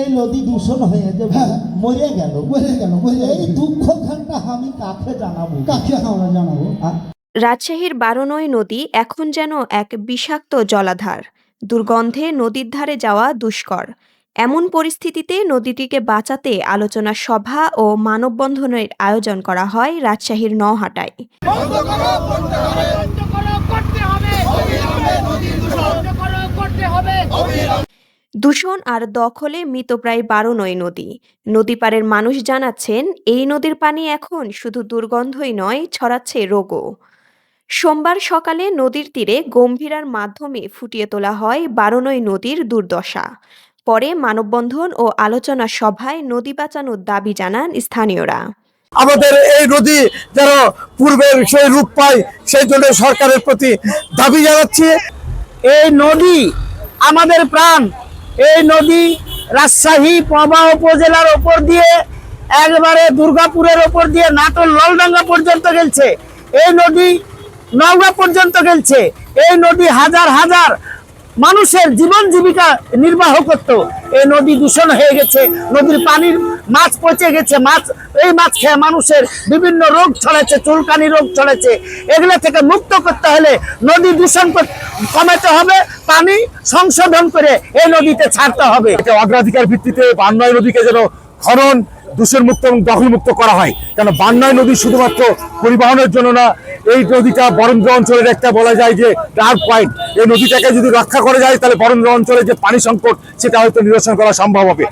এই নদী দূষণ হয়ে যে মরে গেল মরে গেল এই দুঃখ খানটা আমি কাকে জানাব কাকে আমরা জানাব রাজশাহীর বারনই নদী এখন যেন এক বিষাক্ত জলাধার। দুর্গন্ধে নদীর ধারে যাওয়া দুষ্কর। এমন পরিস্থিতিতে নদীটিকে বাঁচাতে আলোচনা সভা ও মানববন্ধনের আয়োজন করা হয় রাজশাহীর হবে দূষণ আর দখলে মৃতপ্রায় বারনই নদী নদী। পাড়ের মানুষ জানাচ্ছেন, এই নদীর পানি এখন শুধু দুর্গন্ধই নয়, ছড়াচ্ছে রোগও। সোমবার সকালে নদীর তীরে গম্ভীরার মাধ্যমে ফুটিয়ে তোলা হয় বারনই নদীর দুর্দশা। পরে মানববন্ধন ও আলোচনা সভায় নদী বাঁচানোর দাবি জানান স্থানীয়রা। আমাদের এই নদী যেন পূর্বের সেই রূপ পায় সেই জন্য সরকারের প্রতি দাবি জানাচ্ছি। এই নদী আমাদের প্রাণ। এই নদী রাজশাহী পবা উপজেলার ওপর দিয়ে একবারে দুর্গাপুরের ওপর দিয়ে নাটোর ললডাঙ্গা পর্যন্ত গেলছে। এই নদী নওগাঁ পর্যন্ত গেলছে। এই নদী হাজার হাজার মানুষের জীবন জীবিকা নির্বাহ করত। এই নদী দূষণ হয়ে গেছে, নদীর পানির মাছ পচে গেছে, মাছ, এই মাছ খেয়ে মানুষের বিভিন্ন রোগ ছড়াচ্ছে, চুলকানি রোগ ছড়াচ্ছে। এগুলো থেকে মুক্ত করতে হলে নদী দূষণ কমাতে হবে, পানি সংশোধন করে এই নদীতে ছাড়তে হবে। অগ্রাধিকার ভিত্তিতে বান্নয় নদীকে যেন খনন দূষণ মুক্ত এবং দখল মুক্ত করা হয়। কেন বান্নয় নদী শুধুমাত্র পরিবহনের জন্য না এই নদীটা বরেন্দ্র অঞ্চলের একটা বলা যায় যে ডার্ক পয়েন্ট। এই নদীটাকে যদি রক্ষা করা যায়, তাহলে বরেন্দ্র অঞ্চলের যে পানি সংকট, সেটা হয়তো নিরসন করা সম্ভব হবে।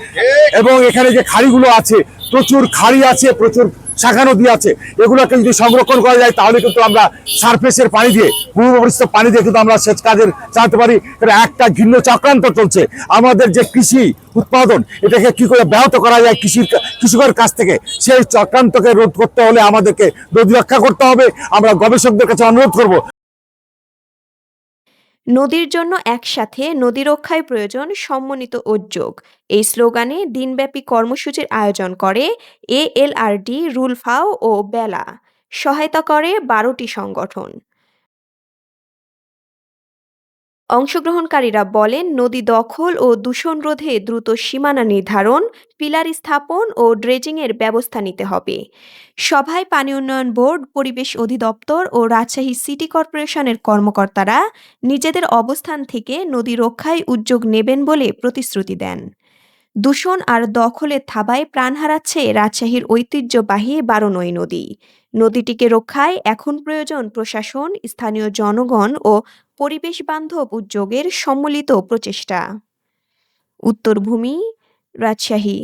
এবং এখানে যে খাড়িগুলো আছে, প্রচুর খাড়ি আছে, প্রচুর শাখা নদী আছে। এগুলোকে যদি সংরক্ষণ করা যায়, তাহলে কিন্তু আমরা সারফেসের পানি দিয়ে পূর্বপরিস্থ পানি দিয়ে কিন্তু আমরা সেচ কাজের চালাতে পারি। একটা ঘিন্ন চক্রান্ত চলছে। আমাদের যে কৃষি উৎপাদন, এটাকে কি করে ব্যাহত করা যায় কৃষির কৃষকের কাছ থেকে, সেই চক্রান্তকে রোধ করতে হলে আমাদেরকে রোধ রক্ষা করতে হবে। আমরা গবেষকদের কাছে অনুরোধ করব নদীর জন্য একসাথে নদী রক্ষায় প্রয়োজন সম্মানিত উদ্যোগ। এই স্লোগানে দিনব্যাপী কর্মসূচির আয়োজন করে এএলআরডি, রুলফাও ও বেলা। সহায়তা করে বারোটি সংগঠন। অংশগ্রহণকারীরা বলেন, নদী দখল ও দূষণ রোধে দ্রুত সীমানা নির্ধারণ, পিলার স্থাপন ও ড্রেজিংয়ের ব্যবস্থা নিতে হবে। সভায় পানি উন্নয়ন বোর্ড, পরিবেশ অধিদপ্তর ও রাজশাহী সিটি কর্পোরেশনের কর্মকর্তারা নিজেদের অবস্থান থেকে নদী রক্ষায় উদ্যোগ নেবেন বলে প্রতিশ্রুতি দেন। দূষণ আর দখলে থাবায় প্রাণ হারাচ্ছে রাজশাহীর ঐতিহ্যবাহী বারোনই নদী। নদীটিকে রক্ষায় এখন প্রয়োজন প্রশাসন, স্থানীয় জনগণ ও পরিবেশ বান্ধব উদ্যোগের সম্মিলিত প্রচেষ্টা। উত্তরভূমি, রাজশাহী।